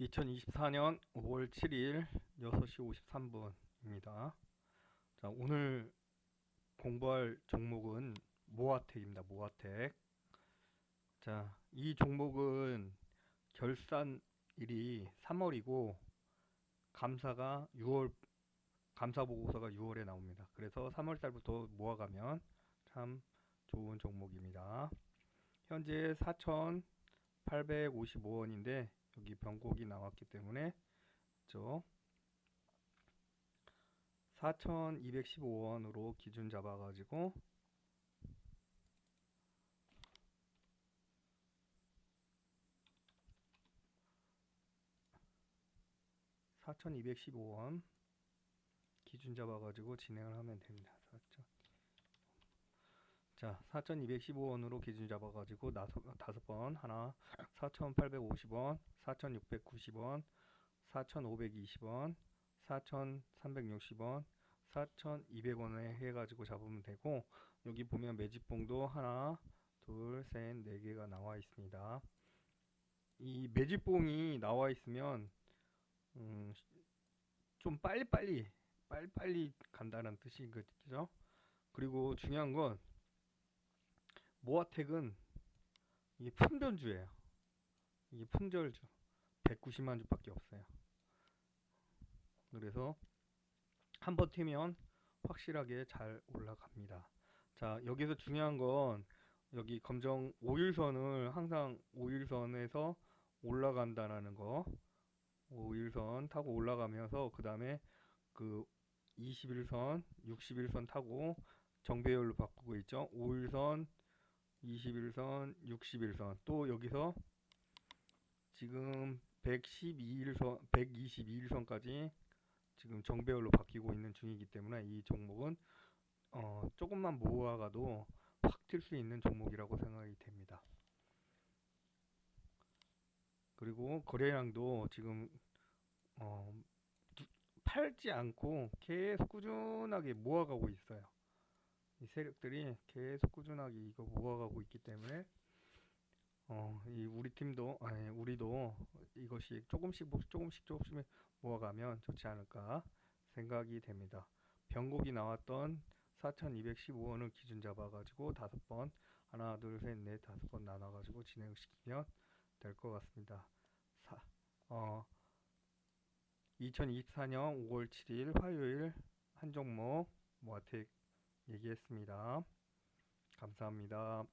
2024년 5월 7일 6시 53분입니다. 자, 오늘 공부할 종목은 모아텍입니다. 모아텍. 자, 이 종목은 결산일이 3월이고 감사가 6월 감사 보고서가 6월에 나옵니다. 그래서 3월 달부터 모아가면 참 좋은 종목입니다. 현재 4,855원인데 여기 변곡이 나왔기 때문에 저 4,215원으로 기준 잡아가지고 (4,215원) 기준 잡아가지고 진행을 하면 됩니다. 4천. 자, 4,215원으로 기준 잡아가지고 나서, 다섯 번 하나, 4,850원, 4,690원, 4,520원, 4,360원, 4,200원에 해가지고 잡으면 되고 여기 보면 매집봉도 하나, 둘, 셋, 네 개가 나와 있습니다. 이 매집봉이 나와 있으면 음, 좀 빨리빨리 빨리빨리 간다는 뜻인 거죠. 그리고 중요한 건 모아텍은 이게 품전주예요. 이게 품절주 190만 주밖에 없어요. 그래서 한 번 튀면 확실하게 잘 올라갑니다. 자 여기서 중요한 건 여기 검정 5일선을 항상 5일선에서 올라간다라는 거 5일선 타고 올라가면서 그 다음에 그 21선 61선 타고 정배열로 바꾸고 있죠 5일선 21선 61선 또 여기서 지금 112일선 122일선까지 지금 정배열로 바뀌고 있는 중이기 때문에 이 종목은 어, 조금만 모아가도 확 튈 수 있는 종목이라고 생각이 됩니다. 그리고 거래량도 지금 어, 누- 팔지 않고 계속 꾸준하게 모아가고 있어요. 이 세력들이 계속 꾸준하게 이거 모아가고 있기 때문에 어, 이 우리 팀도 아니 우리도 이것이 조금씩 모- 조금씩 조금씩 모아가면 좋지 않을까 생각이 됩니다. 변곡이 나왔던 4,215원을 기준 잡아가지고 다섯 번 하나 둘 셋 넷 다섯 번 나눠가지고 진행시키면 될 것 같습니다. 사, 어, 2024년 5월 7일 화요일 한 종목 모아텍 얘기했습니다. 감사합니다.